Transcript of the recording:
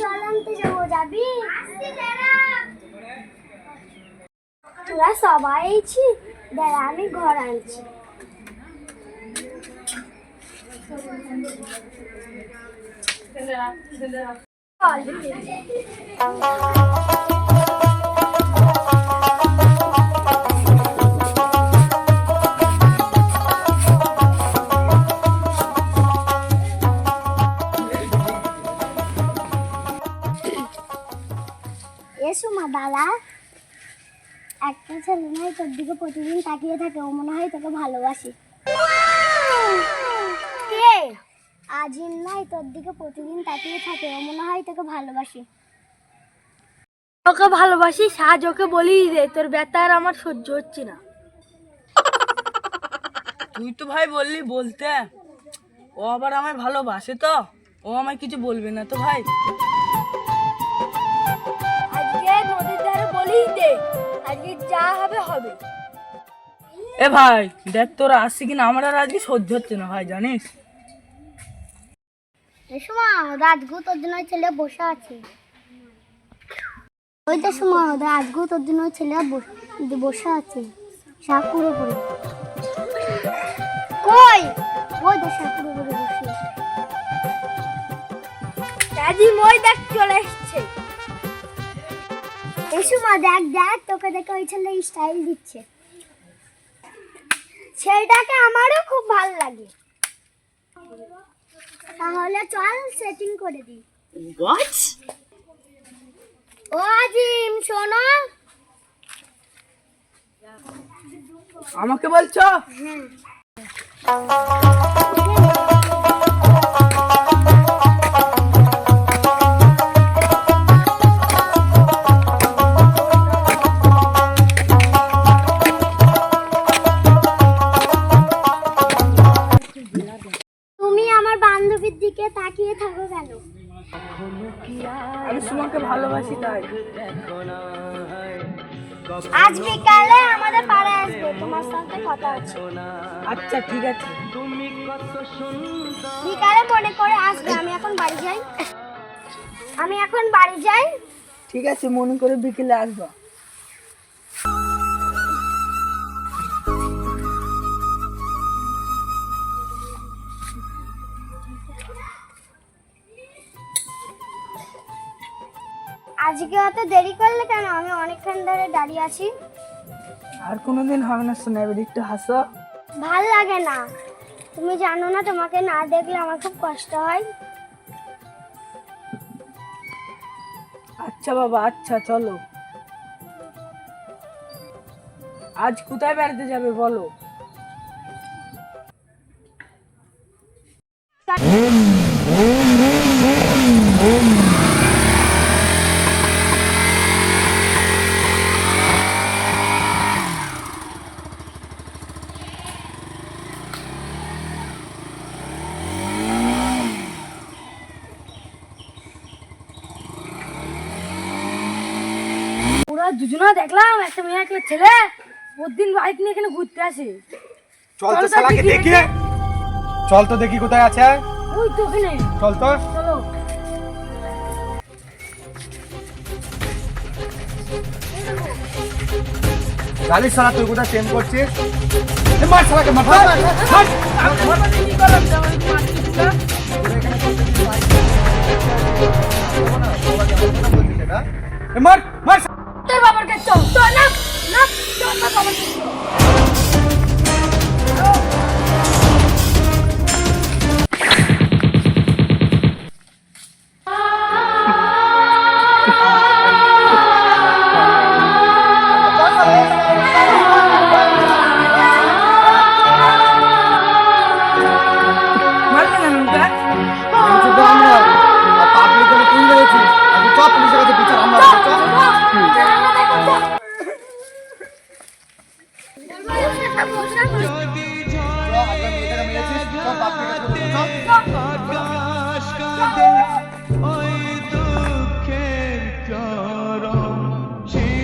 জল আনতে যাব যাবি? তোরা সবাই আইছি দাঁড়া আমি ঘর আনছি। এসো মা দাদা। একটা ছেলে নয় তোর দিকে প্রতিদিন তাকিয়ে থাকে ও মনে হয় তোকে ভালোবাসে। কে? আজিম নাই তোর দিকে প্রতিদিন তাকিয়ে থাকে ও মনে হয় তোকে ভালোবাসে। ওকে ভালোবাসি সাজ ওকে বলি দে তোর ব্যথা আর আমার সহ্য হচ্ছে না। তুই তো ভাই বললি বলতে। ও আবার আমায় ভালোবাসে তো? ও আমায় কিছু বলবে না তো ভাই? দে আজকে যা হবে হবে। এ ভাই দেখ তোরা আসছি কিনা? আমার আর আজকে সহ্য হচ্ছে না ভাই জানিস? এসো রাজগু তোর জন্য ছেলে বসে আছে। ওই তো সময় রাজগু তোর জন্য ছেলে বসে আছে। সাকুর উপরে। কই? ওই তো সাকুর উপরে বসে দাদি মই দেখ চলে এসছে। এসো মা দেখ দেখ তোকে দেখে ওই ছেলে স্টাইল দিচ্ছে। ছেলেটাকে আমারও খুব ভালো লাগে। তাহলে চল সেটিং করে দিই। ও আজিম শোনো। আমাকে বলছো? তুমি আমার বান্ধবীর দিকে তাকিয়ে থাকো কেন? আমি সুমাকে ভালোবাসি তাই। আজ বিকালে আমাদের পাড়ায় আসবে তোমার সাথে কথা আছে আচ্ছা ঠিক আছে। বিকালে মনে করে আসবে আমি এখন বাড়ি যাই। আমি এখন বাড়ি যাই। ঠিক আছে মনে করে বিকেলে আসবা। আজকে অত দেরি করলে কেন? আমি অনেকক্ষণ ধরে দাঁড়িয়ে আছি। আর কোনোদিন হবে না শোনা এবার একটু হাসো। ভালো লাগে না। তুমি জানো না তোমাকে না দেখলে আমার খুব কষ্ট হয়। আচ্ছা বাবা আচ্ছা চলো। আজ কোথায় বেড়াতে যাবে বলো? দুজনা দেখলাম একটা মেয়ে একটা ছেলে। প্রতিদিন বাইক নিয়ে এখানে ঘুরতে আসে। চল তো শালাকে দেখি চল তো দেখি কোথায় আছে। ওই তো ওখানে। চল তো। চলো। শালা তুই কোথায় ট্রেন করছিস? মার মার, মার, তোর বাবার কাছে তোর না না তোর বাবার কাছে। গেছিস? সব বাপ থেকে চল